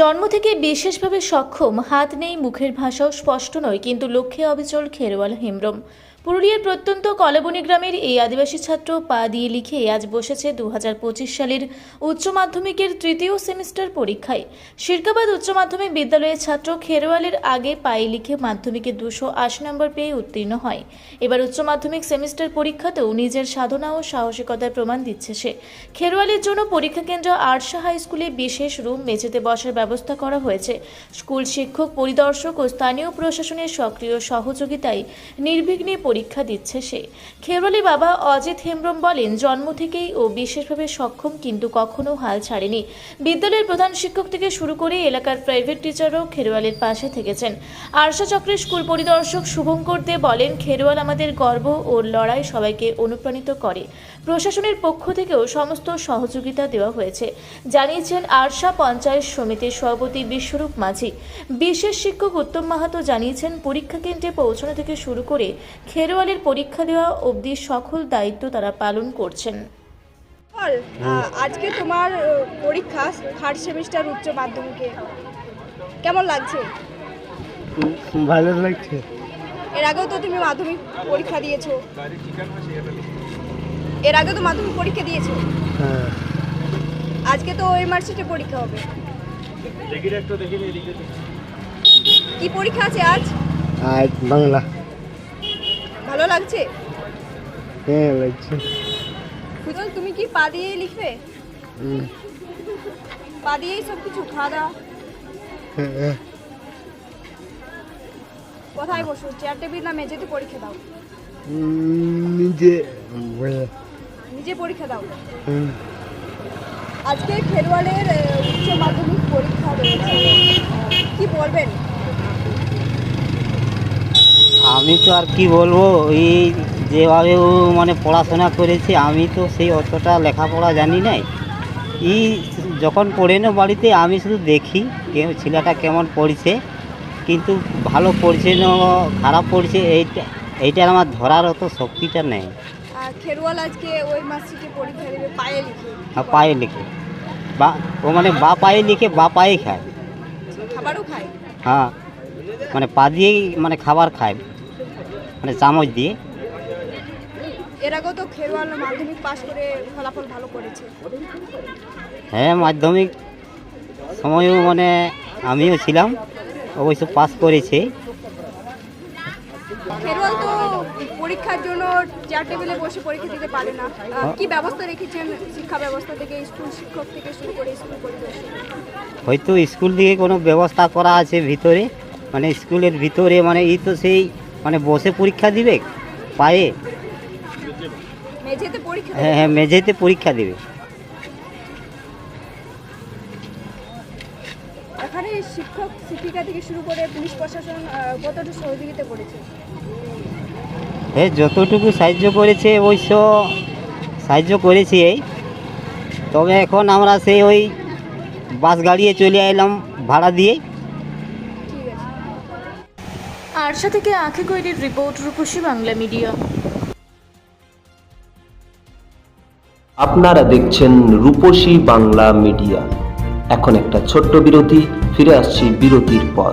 জন্ম থেকে বিশেষভাবে সক্ষম, হাত নেই, মুখের ভাষাও স্পষ্ট নয়, কিন্তু লক্ষ্যে অবিচল খেরোয়াল হেমব্রম। পুরুলিয়ার প্রত্যন্ত কলাবনী গ্রামের এই আদিবাসী ছাত্র পা দিয়ে লিখে আজ বসেছে দু হাজার পঁচিশ সালের উচ্চ মাধ্যমিকের তৃতীয় সেমিস্টার পরীক্ষায়। শিরকাবাদ উচ্চ মাধ্যমিক বিদ্যালয়ের ছাত্র খেরোয়ালের আগে পায়ে লিখে মাধ্যমিকে দুশো আশি নম্বর পেয়ে উত্তীর্ণ হয়। এবার উচ্চ মাধ্যমিক সেমিস্টার পরীক্ষাতেও নিজের সাধনা ও সাহসিকতার প্রমাণ দিচ্ছে সে। খেরোয়ালের জন্য পরীক্ষা কেন্দ্র আরশা হাই স্কুলে বিশেষ রুম মেঝেতে বসার ব্যবস্থা করা হয়েছে। স্কুল শিক্ষক, পরিদর্শক ও স্থানীয় প্রশাসনের সক্রিয় সহযোগিতায় নির্বিঘ্নে পরীক্ষা দিচ্ছে সে। খেরওয়ালি বাবা অজিত হেমব্রম বলেন, জন্ম থেকেই ও বিশেষভাবে সক্ষম, কিন্তু কখনো হাল ছাড়েনি। বিদ্যালয়ের প্রধান শিক্ষক থেকে শুরু করে এলাকার প্রাইভেট টিচারও খেরওয়ালের পাশে থেকেছেন। আরশা চক্রের স্কুল পরিদর্শক শুভঙ্কর দে বলেন খেরওয়াল আমাদের গর্ব ও লড়াই সবাইকে অনুপ্রাণিত করে। প্রশাসনের পক্ষ থেকেও সমস্ত সহযোগিতা দেওয়া হয়েছে। জানিয়েছেন, আরশা পঞ্চায়েত সমিতির সভাপতি বিশ্বরূপ মাঝি। বিশেষ শিক্ষক উত্তম মাহাতো জানিয়েছেন, পরীক্ষা কেন্দ্রে পৌঁছানো থেকে শুরু করে খেরওয়ালের পরীক্ষা দেওয়া অবধি সকল দায়িত্ব তারা পালন করছেন। আজকে তোমার পরীক্ষা থার্ড সেমিস্টার উচ্চ মাধ্যমিকে। কেমন লাগছে? ভালো লাগছে। এর আগেও তো তুমি মাধ্যমিক পরীক্ষা দিয়েছ। এর আগে তো মাধ্যমিক পরীক্ষা দিয়েছ। হ্যাঁ। আজকে তো এমআরসিটি পরীক্ষা হবে। কি পরীক্ষা আছে আজ? আর বাংলা। লাগছে? হ্যাঁ লাগছে। ফুজল তুমি কি পা দিয়ে লিখবে? পা দিয়েই সব কিছু খাওয়া দাওয়া? হ্যাঁ। কোথায় বসো? চেয়ার টেবিল না মেঝেতে পরীক্ষা দাও? নিজে নিজে পরীক্ষা দাও। আজকে খেরওয়ালের আহ, উচ্চ মাধ্যমিক পরীক্ষা রয়েছে। কি বলবেন? আমি তো আর কি বলব এই যেভাবে ও মানে পড়াশোনা করেছে আমি তো সেই অতটা লেখাপড়া জানি নাই। ই যখন পড়ে না বাড়িতে আমি শুধু দেখি কেউ ছেলেটা কেমন পড়ছে কিন্তু ভালো পড়ছে না খারাপ পড়ছে এইটা এইটার আমার ধরার অত শক্তিটা নেই। আর আজকে ওই মাসিকে পরীক্ষা দেবে পায়ে লিখে। আর পায়ে লিখে। বা ও মানে বা পায়ে লিখে বা পায়ে খায়। খাবারও খায়? হ্যাঁ মানে পা দিয়েই মানে খাবার খায়। মানে চামচ দিয়ে। এর আগেও তো খেরওয়াল মাধ্যমিক পাশ করে ফলাফল ভালো করেছে। হ্যাঁ মাধ্যমিক সময়ও মানে আমিও ছিলাম অবশ্য পাস করেছি। তো পরীক্ষার জন্য চেয়ার টেবিলে বসে পরীক্ষা দিতে পারে না। কি ব্যবস্থা রেখেছেন শিক্ষা ব্যবস্থা থেকে স্কুল শিক্ষক থেকে শুরু করে স্কুল হয়তো স্কুল থেকে কোনো ব্যবস্থা করা আছে ভিতরে মানে স্কুলের ভিতরে মানে এই তো সেই মানে বসে পরীক্ষা দিবে? পায়ে? হ্যাঁ হ্যাঁ মেঝেতে পরীক্ষা দেবে। এখানে শিক্ষক শিক্ষিকা থেকে শুরু করে পুলিশ প্রশাসন আহ, সহযোগিতা করেছে? হ্যাঁ যতটুকু সাহায্য করেছে অবশ্য সাহায্য করেছে তবে এখন আমরা সেই ওই বাস গাড়িয়ে চলে এলাম ভাড়া দিয়ে ঠিক আছে আরশা থেকে আঁখে গৈরির রিপোর্ট, রূপসী বাংলা মিডিয়া। আপনারা দেখছেন রূপসী বাংলা মিডিয়া। এখন একটা ছোট্ট বিরতি, ফিরে আসছি বিরতির পর।